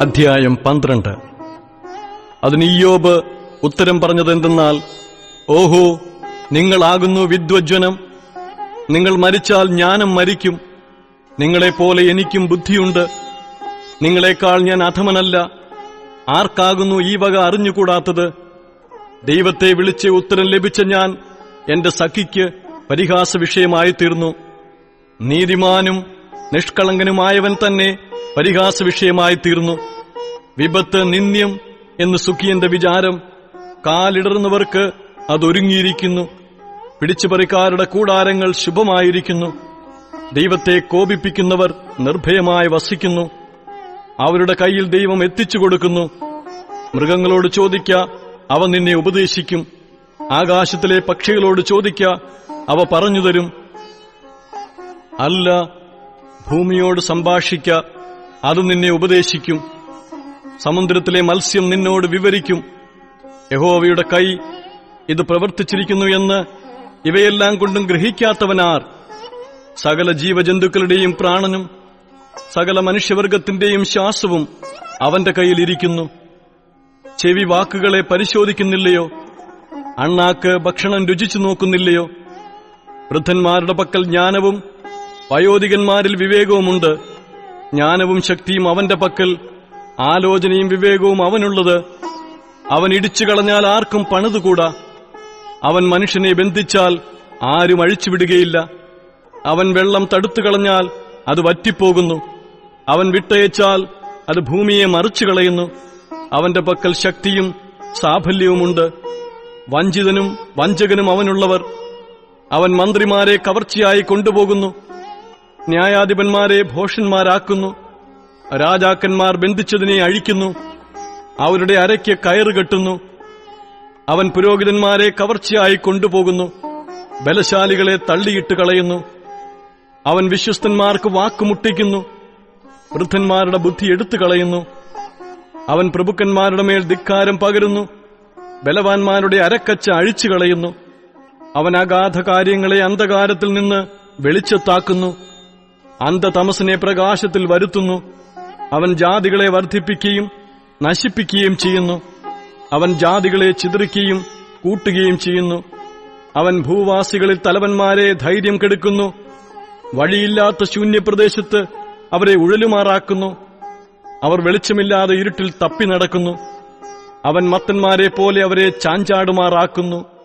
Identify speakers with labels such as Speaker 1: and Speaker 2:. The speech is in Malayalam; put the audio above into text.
Speaker 1: അധ്യായം പന്ത്രണ്ട്. അതിന് ഇയ്യോബ് ഉത്തരം പറഞ്ഞത് എന്തെന്നാൽ ഓഹോ നിങ്ങളാകുന്നു വിദ്വജ്വനം. നിങ്ങൾ മരിച്ചാൽ ജ്ഞാനം മരിക്കും. നിങ്ങളെപ്പോലെ എനിക്കും ബുദ്ധിയുണ്ട്. നിങ്ങളെക്കാൾ ഞാൻ അധമനല്ല. ആർക്കാകുന്നു ഈ വക അറിഞ്ഞുകൂടാത്തത്? ദൈവത്തെ വിളിച്ച് ഉത്തരം ലഭിച്ച ഞാൻ എന്റെ സഖിക്ക് പരിഹാസ വിഷയമായി തീർന്നു നീതിമാനും നിഷ്കളങ്കനുമായവൻ തന്നെ പരിഹാസ വിഷയമായി തീർന്നു. വിപത്ത് നിന്ദ്യം എന്ന് സുഖിയന്റെ വിചാരം കാലിടർന്നവർക്ക് അതൊരുങ്ങിയിരിക്കുന്നു. പിടിച്ചുപറിക്കാരുടെ കൂടാരങ്ങൾ ശുഭമായിരിക്കുന്നു. ദൈവത്തെ കോപിപ്പിക്കുന്നവർ നിർഭയമായി വസിക്കുന്നു. അവരുടെ കയ്യിൽ ദൈവം എത്തിച്ചു കൊടുക്കുന്നു. മൃഗങ്ങളോട് ചോദിക്ക അവ നിന്നെ ഉപദേശിക്കും. ആകാശത്തിലെ പക്ഷികളോട് ചോദിക്ക അവ പറഞ്ഞു തരും. അല്ല ഭൂമിയോട് സംഭാഷിക്ക അത് നിന്നെ ഉപദേശിക്കും. സമുദ്രത്തിലെ മത്സ്യം നിന്നോട് വിവരിക്കും. യഹോവയുടെ കൈ ഇത് പ്രവർത്തിച്ചിരിക്കുന്നു എന്ന് ഇവയെല്ലാം കൊണ്ടും ഗ്രഹിക്കാത്തവനാർ. സകല ജീവജന്തുക്കളുടെയും പ്രാണനും സകല മനുഷ്യവർഗത്തിന്റെയും ശ്വാസവും അവന്റെ കയ്യിലിരിക്കുന്നു ചെവി വാക്കുകളെ പരിശോധിക്കുന്നില്ലയോ? അണ്ണാക്ക് ഭക്ഷണം രുചിച്ചു നോക്കുന്നില്ലയോ? വൃദ്ധന്മാരുടെ പക്കൽ ജ്ഞാനവും വയോധികന്മാരിൽ വിവേകവുമുണ്ട്. ജ്ഞാനവും ശക്തിയും അവന്റെ പക്കൽ ആലോചനയും വിവേകവും അവനുള്ളത്. അവൻ ഇടിച്ചു കളഞ്ഞാൽ ആർക്കും പണിതുകൂടാ. അവൻ മനുഷ്യനെ ബന്ധിച്ചാൽ ആരും അഴിച്ചുവിടുകയില്ല. അവൻ വെള്ളം തടുത്തു കളഞ്ഞാൽ അത് വറ്റിപ്പോകുന്നു. അവൻ വിട്ടയച്ചാൽ അത് ഭൂമിയെ മറിച്ചു കളയുന്നു. അവന്റെ പക്കൽ ശക്തിയും സാഫല്യവുമുണ്ട്. വഞ്ചിതനും വഞ്ചകനും അവനുള്ളവർ. അവൻ മന്ത്രിമാരെ കവർച്ചയായി കൊണ്ടുപോകുന്നു. ന്യായാധിപന്മാരെ ഭോഷന്മാരാക്കുന്നു. രാജാക്കന്മാർ ബന്ധിച്ചതിനെ അഴിക്കുന്നു. അവരുടെ അരയ്ക്ക് കയറ് കെട്ടുന്നു. അവൻ പുരോഹിതന്മാരെ കവർച്ചയായി കൊണ്ടുപോകുന്നു. ബലശാലികളെ തള്ളിയിട്ട് കളയുന്നു. അവൻ വിശ്വസ്തന്മാർക്ക് വാക്കുമുട്ടിക്കുന്നു. വൃദ്ധന്മാരുടെ ബുദ്ധി എടുത്തു കളയുന്നു. അവൻ പ്രഭുക്കന്മാരുടെ മേൽ ധിക്കാരം പകരുന്നു. ബലവാന്മാരുടെ അരക്കച്ച അഴിച്ചു കളയുന്നു. അവൻ അഗാധ കാര്യങ്ങളെ അന്ധകാരത്തിൽ നിന്ന് വെളിച്ചത്താക്കുന്നു. അന്ധതമസിനെ പ്രകാശത്തിൽ വരുത്തുന്നു. അവൻ ജാതികളെ വർദ്ധിപ്പിക്കുകയും നശിപ്പിക്കുകയും ചെയ്യുന്നു. അവൻ ജാതികളെ ചിതറിക്കുകയും കൂട്ടുകയും ചെയ്യുന്നു. അവൻ ഭൂവാസികളിൽ തലവന്മാരെ ധൈര്യം കെടുക്കുന്നു. വഴിയില്ലാത്ത ശൂന്യപ്രദേശത്ത് അവരെ ഉഴലുമാറാക്കുന്നു. അവർ വെളിച്ചമില്ലാതെ ഇരുട്ടിൽ തപ്പി നടക്കുന്നു. അവൻ മത്തന്മാരെ പോലെ അവരെ ചാഞ്ചാടുമാറാക്കുന്നു.